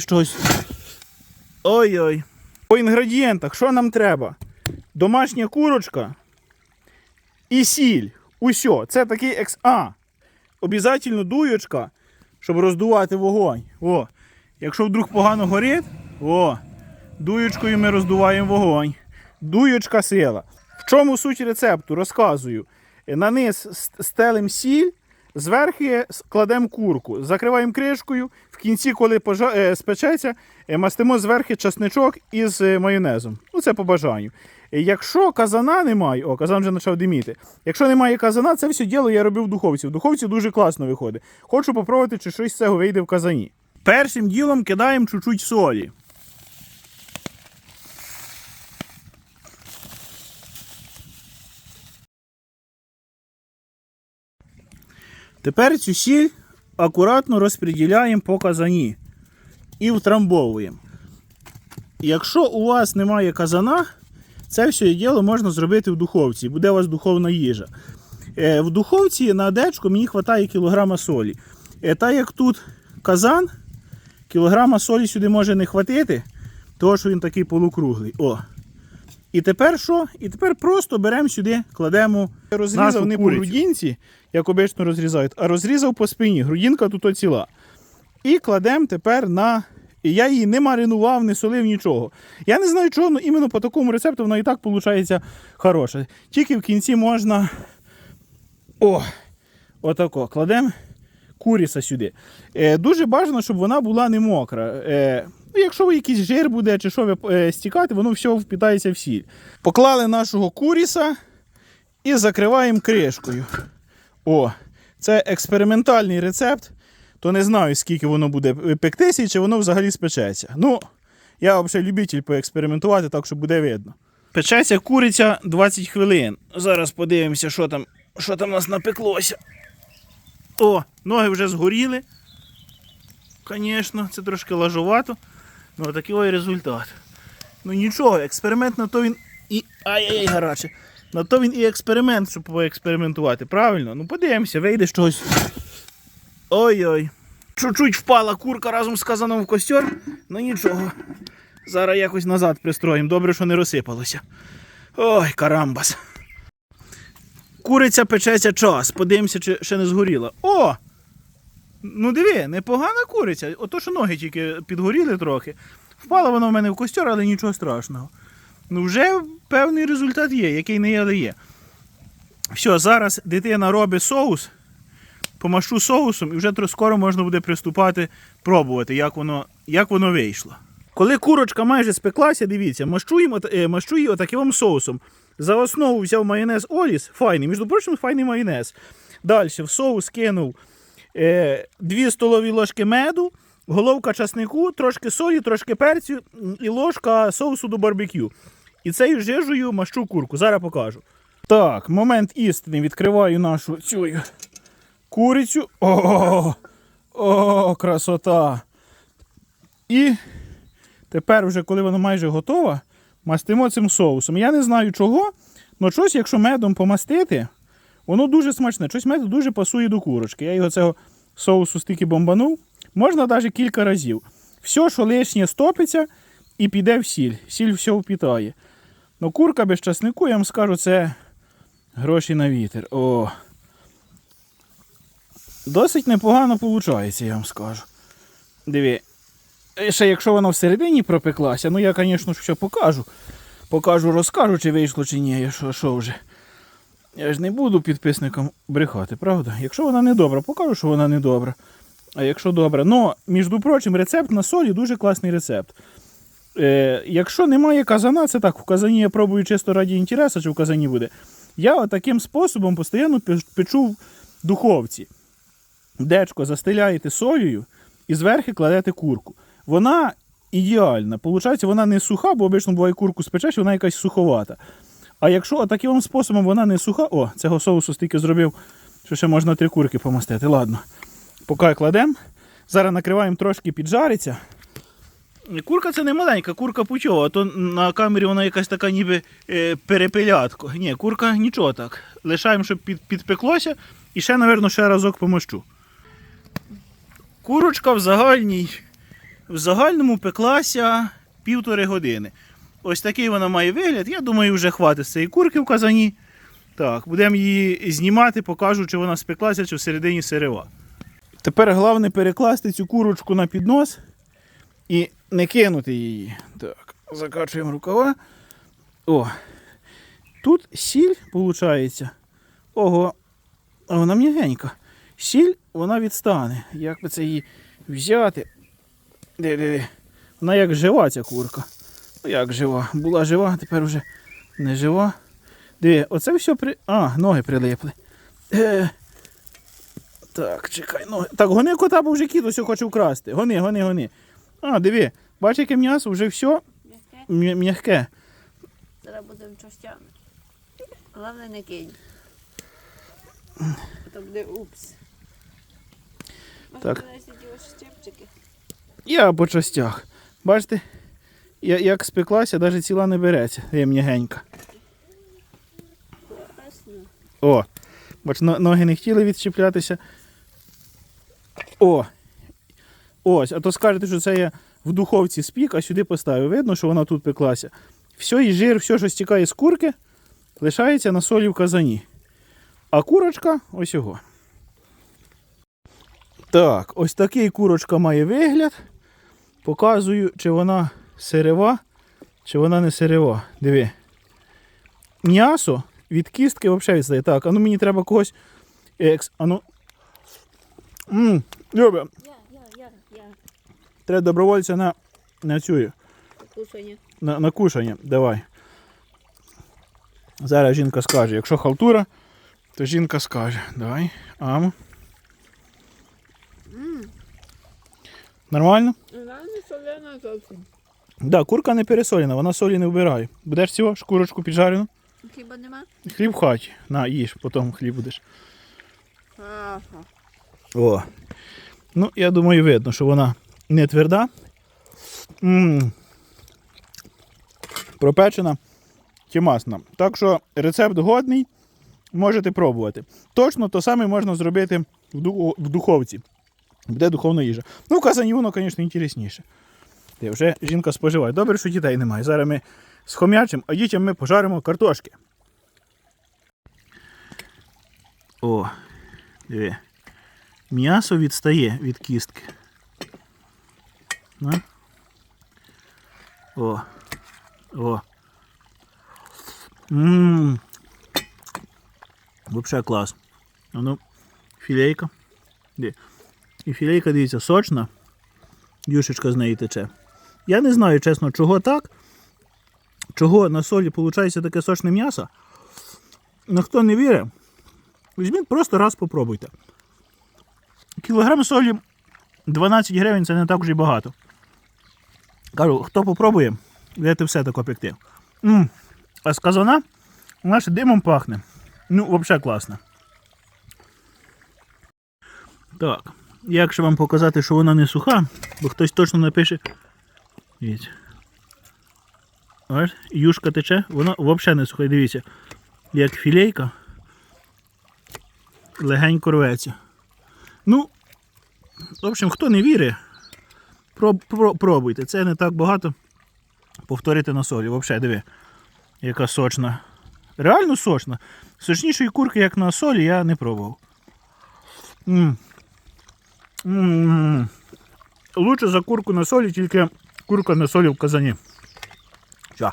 Щось. Ой-ой. По інгредієнтах, що нам треба? Домашня курочка і сіль. Усьо. Це такий екс. А. Обязательно дуючка, щоб роздувати вогонь. О. Якщо вдруг погано горить, о, дуючкою ми роздуваємо вогонь. Дуючка сила. В чому суть рецепту? Розказую. Е, На низ стелим сіль, зверху кладемо курку, закриваємо кришкою. В кінці, коли пожа... е, спечеться, е, мастимо зверху часничок із е, майонезом. Ну, це по бажанню. Якщо казана немає, о, казан вже почав диміти. Якщо немає казана, це все діло я робив в духовці. В духовці дуже класно виходить. Хочу попробувати, чи щось з цього вийде в казані. Першим ділом кидаємо чуть-чуть солі. Тепер цю сіль акуратно розподіляємо по казані і втрамбовуємо. Якщо у вас немає казана, це все діло можна зробити в духовці. Буде у вас духовна їжа. Е, в духовці на дечку мені вистачає кілограма солі. Е, та як тут казан, кілограма солі сюди може не хватити, тому що він такий полукруглий. О. І тепер що? І тепер просто беремо сюди, кладемо. Розрізав Нашу не по грудінці, як обично розрізають, а розрізав по спині. Грудінка тут ціла. І кладемо тепер на. І я її не маринував, не солив нічого. Я не знаю, чого, але іменно по такому рецепту воно і так виходить хороше. Тільки в кінці можна. О! Отако. Кладемо куріса сюди. Е, дуже бажано, щоб вона була не мокра. Е, ну, якщо якийсь жир буде чи що ви, е, стікати, воно все впітається в сіль. Поклали нашого куріса і закриваємо кришкою. О, це експериментальний рецепт. То не знаю, скільки воно буде пектися і чи воно взагалі спечеться. Ну, я взагалі любитель поекспериментувати, так що буде видно. Печеться куриця 20 хвилин. Зараз подивимося, що там, що там у нас напеклося. О, ноги вже згоріли. Звісно, це трошки лажувато. Ну, такий ой результат. Ну нічого, експеримент на то він і. Ай-яй, гаряче. На то він і експеримент, щоб поекспериментувати. Правильно? Ну подивимося, вийде щось. Ой-ой. Чуть-чуть впала курка разом з казаном в костер. Ну нічого. Зараз якось назад пристроїмо. Добре, що не розсипалося. Ой, карамбас. Куриця печеться час. Подивимося, чи ще не згоріла. О! Ну диви, непогана куриця. Ото що ноги тільки підгоріли трохи. Впала вона в мене в костер, але нічого страшного. Ну, вже певний результат є, який не є, але є. Все, зараз дитина робить соус, помашу соусом, і вже скоро можна буде приступати пробувати, як воно, як воно вийшло. Коли курочка майже спеклася, дивіться, мащуємо, е, мащу її отаким соусом. За основу взяв майонез Оліс, файний, між прочим, файний майонез. Далі в соус кинув 2 столові ложки меду, головка часнику, трошки солі, трошки перцю і ложка соусу до барбекю. І цією жижею мащу курку. Зараз покажу. Так, момент істини. Відкриваю нашу цю курицю. О, о, красота. І тепер, вже, коли вона майже готова, мастимо цим соусом. Я не знаю чого, але щось, якщо медом помастити, воно дуже смачне. Щось мед дуже пасує до курочки. Я його цього соусу стільки бомбанув. Можна навіть кілька разів. Все, що лишнє стопиться і піде в сіль. Сіль все впітає. Ну, курка без часнику, я вам скажу, це гроші на вітер. О. Досить непогано виходить, я вам скажу. Диві. Ще якщо вона всередині пропеклася, ну я, звісно, ще покажу. Покажу, розкажу, чи вийшло, чи ні. Що вже. Я ж не буду підписникам брехати, правда? Якщо вона не добра, покажу, що вона не добра. А якщо добра. Ну, між прочим, рецепт на солі дуже класний рецепт. Е, якщо немає казана, це так, в казані я пробую чисто раді інтересу, чи в казані буде. Я таким способом постійно печу в духовці. Дечко застеляєте солею і зверху кладете курку. Вона ідеальна. Получається, вона не суха, бо обично буває курку спечеш, вона якась суховата. А якщо таким способом вона не суха, о, цього соусу стільки зробив, що ще можна три курки помастити. Ладно. Поки кладемо. Зараз накриваємо трошки піджариться. Курка це не маленька, курка пучова, а то на камері вона якась така ніби е, перепелятко. Ні, курка нічого так. Лишаємо, щоб під, підпеклося, і ще, напевно, ще разок помощу. Курочка в загальній в загальному пеклася півтори години. Ось такий вона має вигляд. Я думаю, вже хватить з цієї курки в казані. Так, будемо її знімати, покажу, чи вона спеклася, чи всередині сирива. Тепер головне перекласти цю курочку на піднос і не кинути її. Так, закачуємо рукава. О, тут сіль, виходить. Ого, а вона м'ягенька. Сіль, вона відстане. Як би це її взяти? Де, де, де. Вона як жива ця курка. Ну як жива? Була жива, тепер вже не жива. Диви, оце все при. А, ноги прилипли. Е. Так, чекай, ноги. Так, гони кота, бо вже кіт ось хоче вкрасти. Гони, гони, гони. А, диви, бачиш, яке м'ясо, вже все М'яке. м'яке. Зараз будемо частями. Головне не кинь. То буде упс. Так. Я по частях. Бачите, я- як спеклася, навіть ціла не береться. Є О, бач, ноги не хотіли відчіплятися. О! Ось, а то скажете, що це я в духовці спік, а сюди поставив. Видно, що вона тут пеклася. Все, і жир, все, що стікає з курки, лишається на солі в казані. А курочка ось його. Так, ось такий курочка має вигляд. Показую, чи вона сирева, чи вона не сирева. Диви. М'ясо від кістки взагалі відстає. Так, а ну мені треба когось. Екс, а ну. Ммм, Любе, треба добровольця на, на цю, Кушання. на, на кушання. Давай. Зараз жінка скаже. Якщо халтура, то жінка скаже. Давай. Ам. Нормально? Не солена зовсім. Так, да, курка не пересолена, вона солі не вбирає. Будеш цього шкурочку піджарену? Хіба нема? Хліб в хаті. На, їж, потім хліб будеш. Ага. О. Ну, я думаю, видно, що вона не тверда. м Пропечена тімасна. Так що рецепт годний, можете пробувати. Точно то саме можна зробити в духовці. Буде духовна їжа. Ну, в казані воно, звісно, інтересніше. Де вже жінка споживає. Добре, що дітей немає. Зараз ми схомячимо, а дітям ми пожаримо картошки. О, диви. М'ясо відстає від кістки. На. О. О. Ммм. Вообще клас. А ну, філейка. Де? І філейка, дивіться, сочна. Юшечка з неї тече. Я не знаю, чесно, чого так. Чого на солі виходить таке сочне м'ясо. Ну хто не вірить, візьміть просто раз попробуйте. Кілограм солі 12 гривень це не так вже й багато. Кажу, хто попробує, будете все таке пекти. м А з казана вона димом пахне. Ну, взагалі класно. Так. Як ще вам показати, що вона не суха, бо хтось точно напише. Дивіться. Ось, юшка тече, вона взагалі не суха. Дивіться, як філейка. Легенько рветься. Ну, в общем, хто не вірить, проб, про- пробуйте. Це не так багато. Повторити на солі. Взагалі, диви, яка сочна. Реально сочна. Сочнішої курки, як на солі, я не пробував. м м Лучше за курку на солі, тільки курка на солі в казані. Все.